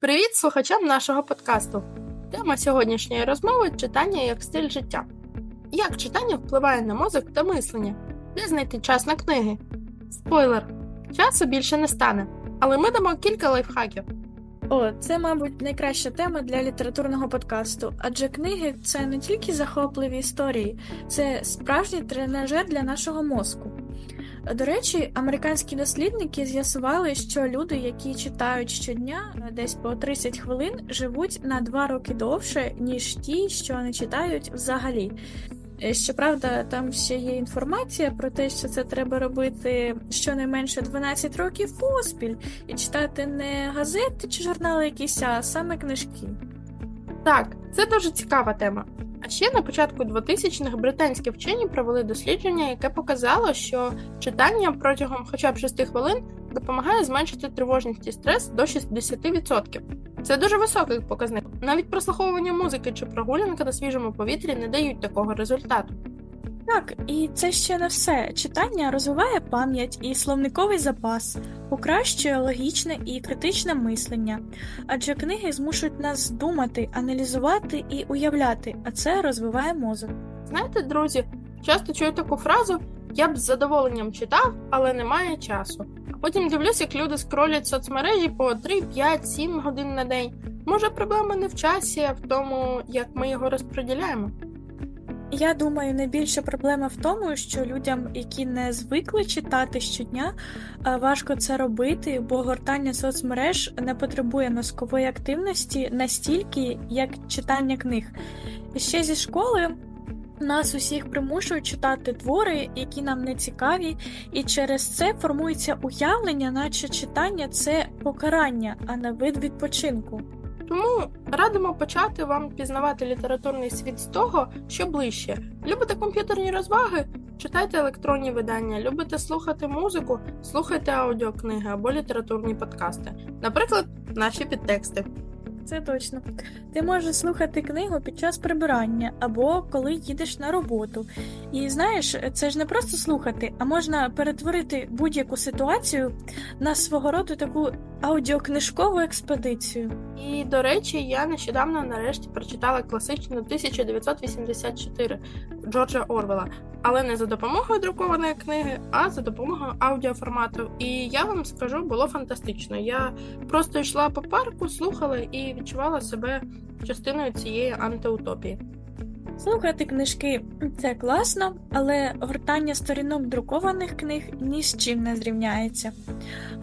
Привіт слухачам нашого подкасту. Тема сьогоднішньої розмови читання як стиль життя. Як читання впливає на мозок та мислення? Де знайти час на книги? Спойлер: часу більше не стане, але ми дамо кілька лайфхаків. О, це, мабуть, найкраща тема для літературного подкасту, адже книги це не тільки захопливі історії, це справжній тренажер для нашого мозку. До речі, американські дослідники з'ясували, що люди, які читають щодня десь по 30 хвилин, живуть на 2 роки довше, ніж ті, що не читають взагалі. Е, Щоправда, там ще є інформація про те, що це треба робити щонайменше 12 років поспіль і читати не газети чи журнали якісь, а саме книжки. Так, це дуже цікава тема. А ще на початку 2000-х британські вчені провели дослідження, яке показало, що читання протягом хоча б 6 хвилин допомагає зменшити тривожність і стрес до 60%. Це дуже високий показник. Навіть прослуховування музики чи прогулянка на свіжому повітрі не дають такого результату. Так, і це ще не все. Читання розвиває пам'ять і словниковий запас, покращує логічне і критичне мислення, адже книги змушують нас думати, аналізувати і уявляти, а це розвиває мозок. Знаєте, друзі, часто чую таку фразу я б з задоволенням читав, але немає часу. А потім дивлюсь, як люди скролять соцмережі по 3, 5, 7 годин на день. Може, проблема не в часі, а в тому, як ми його розподіляємо. Я думаю, найбільша проблема в тому, що людям, які не звикли читати щодня, е, важко це робити, бо гортання соцмереж не потребує мозкової активності настільки, як читання книг. Ще зі школи нас усіх примушують читати твори, які нам не цікаві, і через це формується уявлення, наче читання це покарання, а не вид відпочинку. Тому радимо почати вам пізнавати літературний світ з того, що ближче. Любите комп'ютерні розваги? Читайте електронні видання, любите слухати музику, слухайте аудіокниги або літературні подкасти, наприклад, наші підтексти. Це точно. Ти можеш слухати книгу під час прибирання або коли їдеш на роботу. І знаєш, це ж не просто слухати, а можна перетворити будь-яку ситуацію на свого роду таку аудіокнижкову експедицію. І, до речі, я нещодавно нарешті прочитала класичну 1984 Джорджа Орвела, але не за допомогою друкованої книги, а за допомогою аудіоформату. І я вам скажу, було фантастично. Я просто йшла по парку, слухала і відчувала себе частиною цієї антиутопії. Слухати книжки це класно, але гортання сторінок друкованих книг ні з чим не зрівняється.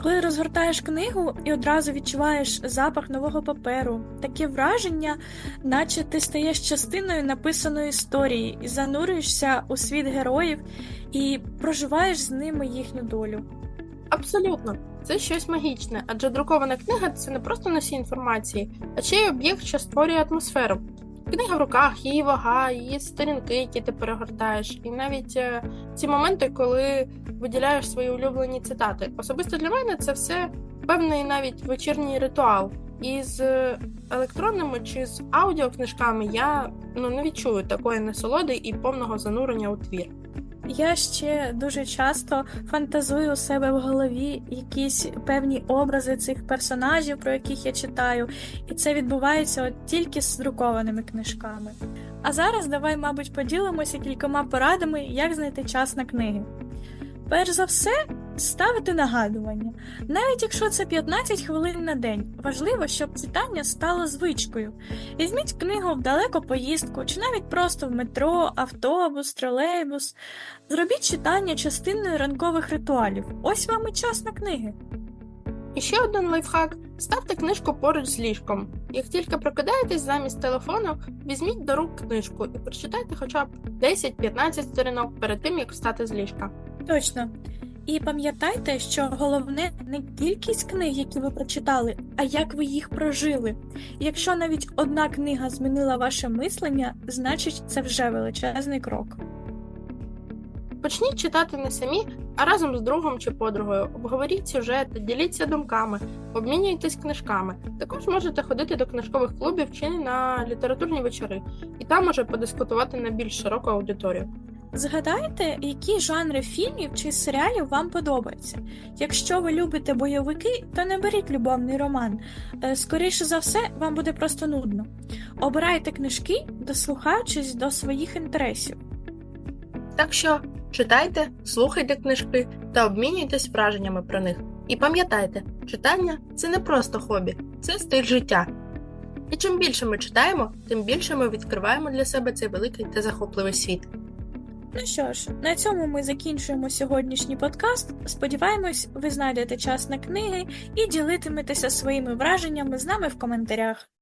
Коли розгортаєш книгу і одразу відчуваєш запах нового паперу, таке враження, наче ти стаєш частиною написаної історії і занурюєшся у світ героїв і проживаєш з ними їхню долю. Абсолютно, це щось магічне, адже друкована книга це не просто носій інформації, а ще й об'єкт, що створює атмосферу. Книга в руках, її вага, її сторінки, які ти перегортаєш, і навіть е, ці моменти, коли виділяєш свої улюблені цитати. Особисто для мене це все певний навіть вечірній ритуал. І з електронними чи з аудіокнижками я ну не відчую такої насолоди і повного занурення у твір. Я ще дуже часто фантазую у себе в голові якісь певні образи цих персонажів, про яких я читаю, і це відбувається от тільки з друкованими книжками. А зараз давай, мабуть, поділимося кількома порадами, як знайти час на книги. Перш за все, ставити нагадування. Навіть якщо це 15 хвилин на день, важливо, щоб читання стало звичкою. Візьміть книгу в далеку поїздку, чи навіть просто в метро, автобус, тролейбус. Зробіть читання частиною ранкових ритуалів. Ось вам і час на книги. І ще один лайфхак: ставте книжку поруч з ліжком. Як тільки прокидаєтесь замість телефону, візьміть до рук книжку і прочитайте хоча б 10-15 сторінок перед тим, як встати з ліжка. Точно. І пам'ятайте, що головне не кількість книг, які ви прочитали, а як ви їх прожили. Якщо навіть одна книга змінила ваше мислення, значить це вже величезний крок. Почніть читати не самі, а разом з другом чи подругою. Обговоріть сюжети, діліться думками, обмінюйтесь книжками. Також можете ходити до книжкових клубів чи на літературні вечори, і там може подискутувати на більш широку аудиторію. Згадайте, які жанри фільмів чи серіалів вам подобаються. Якщо ви любите бойовики, то не беріть любовний роман. Е, Скоріше за все, вам буде просто нудно. Обирайте книжки, дослухаючись до своїх інтересів. Так що читайте, слухайте книжки та обмінюйтесь враженнями про них. І пам'ятайте, читання це не просто хобі, це стиль життя. І чим більше ми читаємо, тим більше ми відкриваємо для себе цей великий та захопливий світ. Ну що ж, на цьому ми закінчуємо сьогоднішній подкаст. Сподіваємось, ви знайдете час на книги і ділитиметеся своїми враженнями з нами в коментарях.